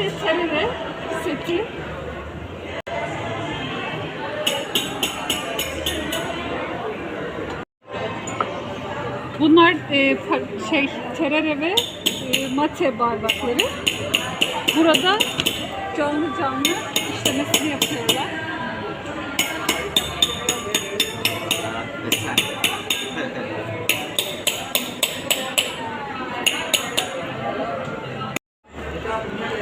ve serere seti. Bunlar e, şey terere ve e, mate bardakları. Burada canlı canlı işte